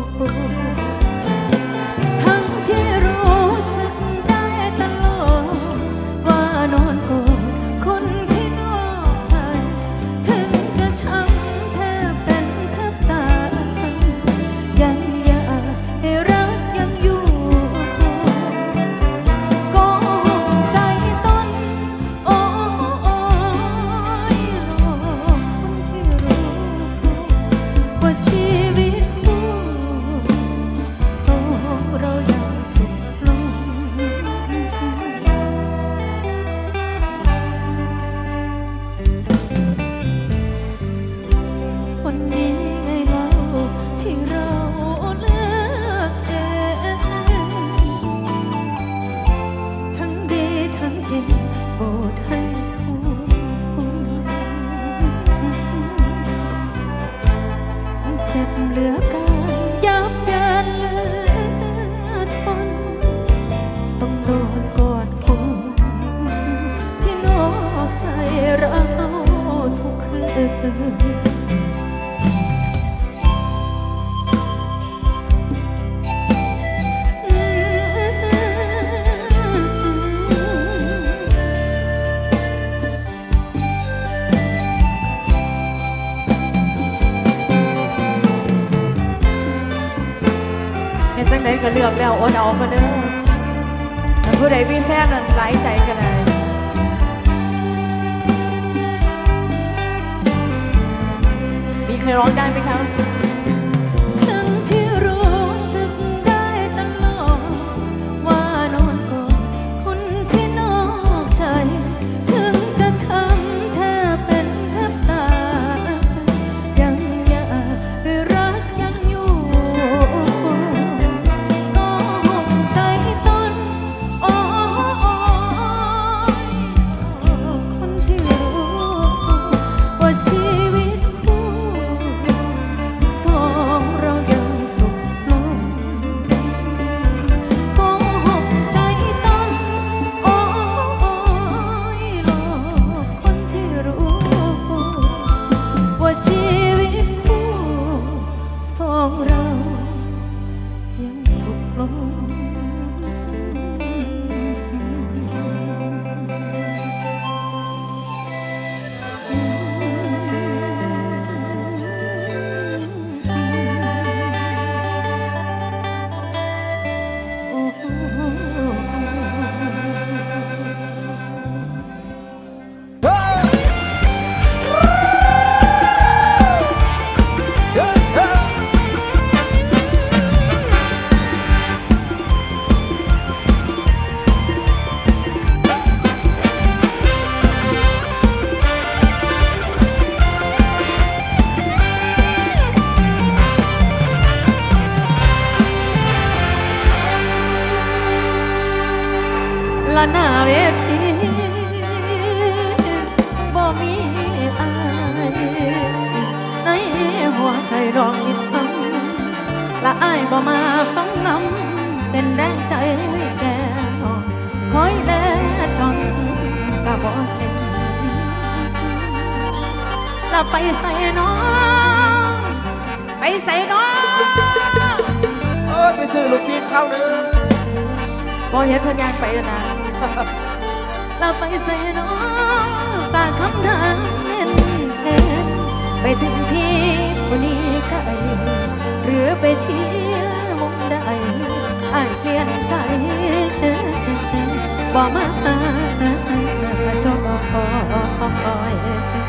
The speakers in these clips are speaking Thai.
我。 กแล้วโอนออกก็เด้อแผู้ใดมีแฟนนั้นไร้ใจกันเลยมีใครร้องได้ไหมคะ 梦 ไปใส่น้อง ไปใส่น้องเออไปซื้อลูกซีเข้าวหนึ่งบอเห็นพญานไปแล้วนะเราไปใส่น้องปากคำทางเน้นเน้นไปถึงที่วันนี้ไกลหรือไปเชี่ยร์มุงได้ไอาเปลี่ยนใจบอกมาจอบคอย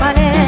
manera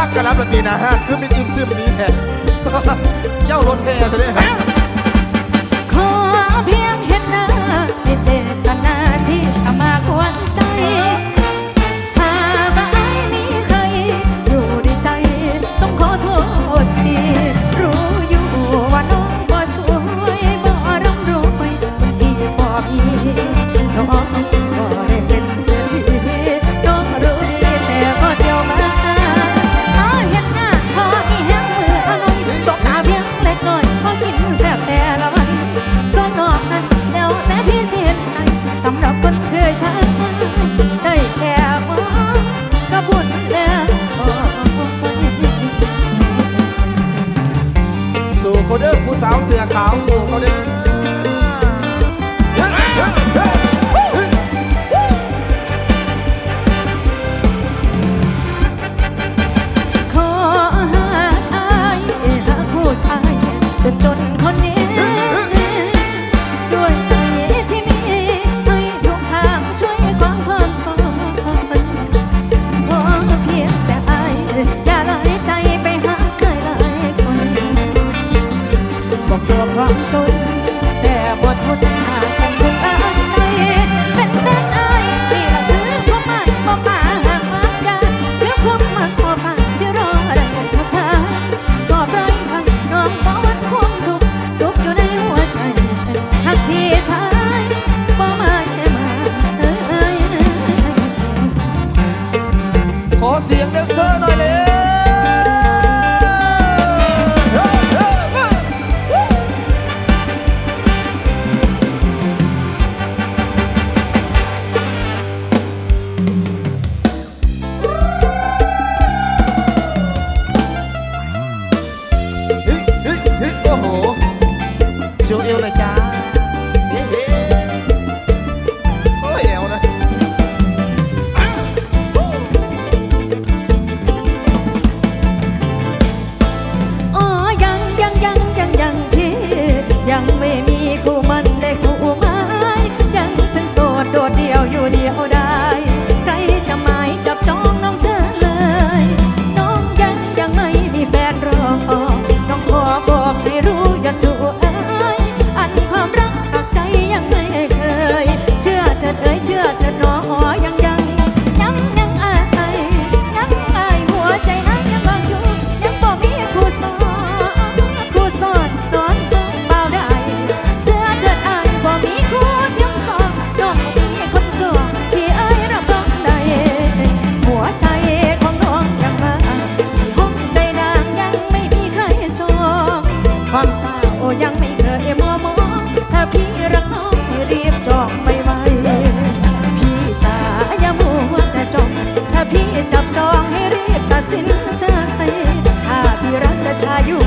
ากกระลับดนตรีนะฮะคือเป็นอิมซึมนี้แท้เย้ารถแท้ซะเลย vắng trôi đi จองให้รีบตัดสินใจถ้าพี่รักจะชาอยู่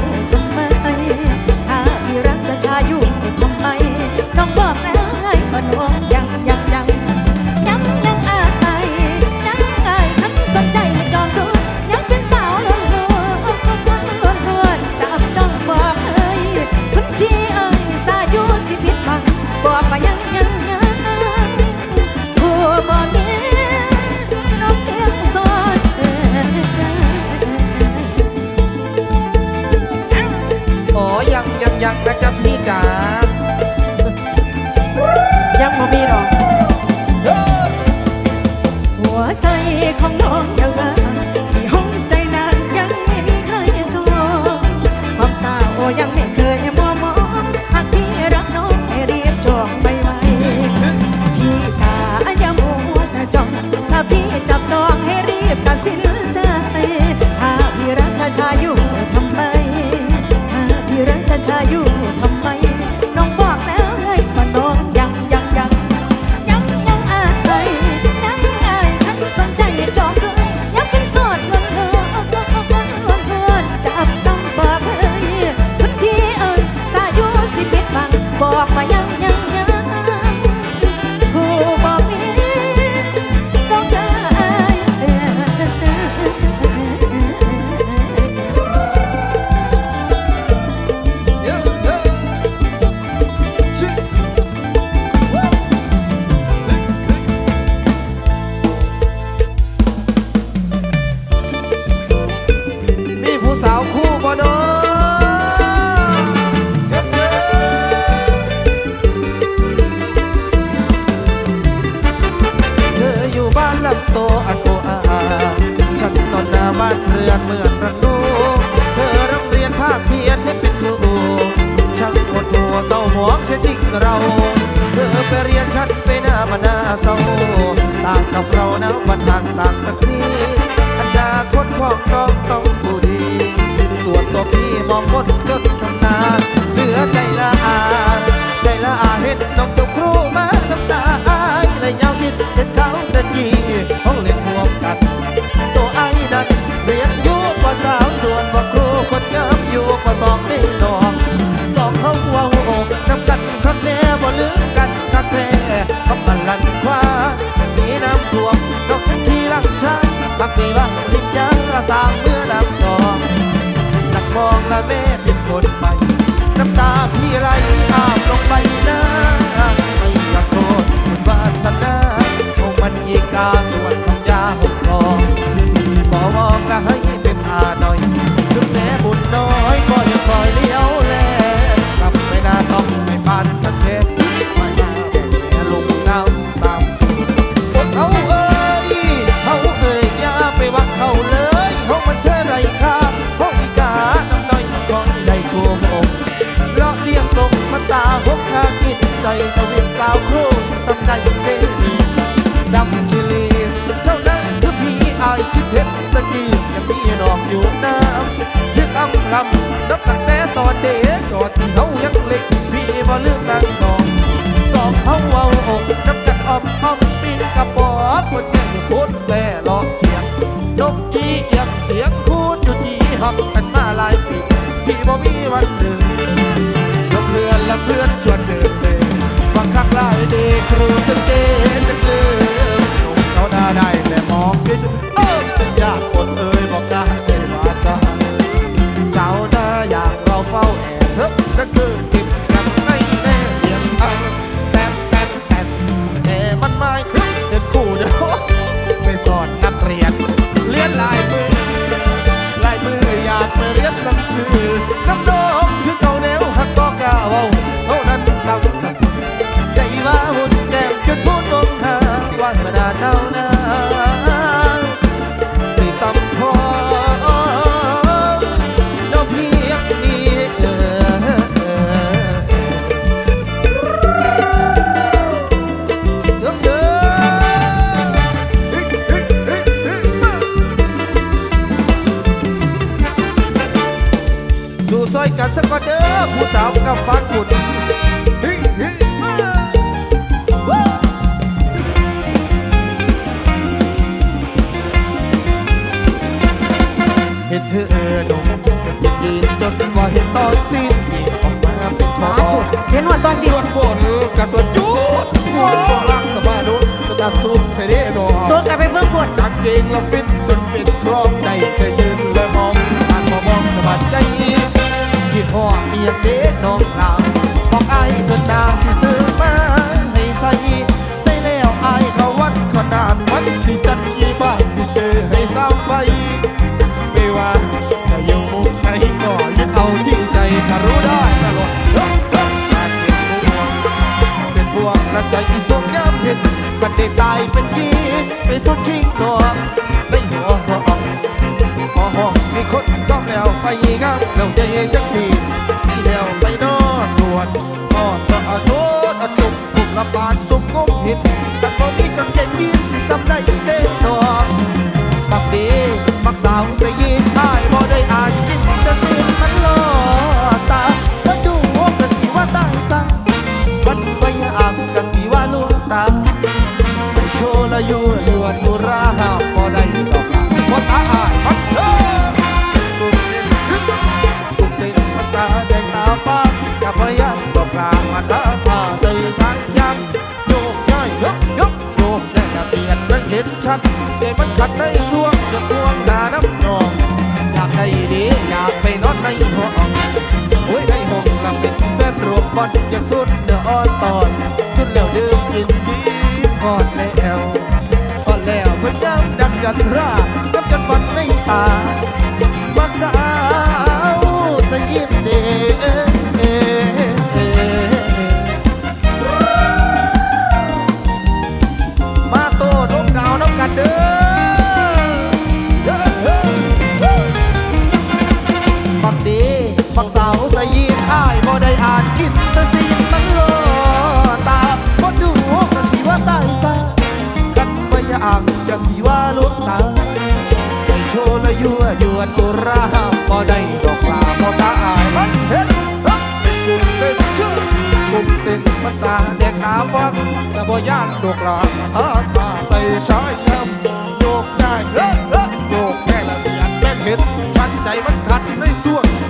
กี้เขาเล่นรวมกัน ตัวไอ้นั้นเรียนอยู่กว่าสาวส่วนว่าครูคนงามอยู่กว่าสองนี่นองสองเขาว้าอกน้ำกันคักแน่บ่ลืมกันคักแท้คำมันลันคว้ามีน้ำท่วมนกที่ลังช้างมักมีว่าทิศยาสร้างเมื่อน้ำนองนักมองละแม่เป็นคนไปน้ำตาพี่ไหลอาบ กาส่วนทำยาหกกอขอวองละให้ โคตรแก่ลอกเขียงนกจีเอียงเสียงคูดอยู่ที่หักกันมาหลายปีพี่บ่มีวันหนึ่งเพื่อนและเพื่อนชวนเดินเลยบางครั้งหลายเด็กครู ห็นเธอเออหนุ่มยังยืนจนว่าเห็นตอนสิ้นยิงออกมาเป็นพอมาจุดเห็นหัวตอนสิส่วนบนกับตัวนยุดหัวนช่วล่างสบายดุก็ตาสูงเสด็จดอกตัวกลับไปเพิ่มผลกางเกงเราฟิตจนเป็นครองใจเธอยืนและมองทางมามองสบายใจคิดห่อเอียงเด้ มแล้วไปงามแล้วใจจักสีมีแล้วไปนอสวนก็จะอโทษอจุกถูกละปานสุกงมผิดแต่พอมีกางเกงยี ด็กมันกัดในช่วงจะทวงตาน้ำนอง อยากได้ดีอยากไปนอนในห้องโอ้ยในห้องละเป็นแฟนรวมบอลอยากสุดเดืออ่อนตอนสุดแล้วดื่มกินดีก่อนแล้วก่อนแล้วเพิ่นย้ำดักจันทรา มันขัดในส่วง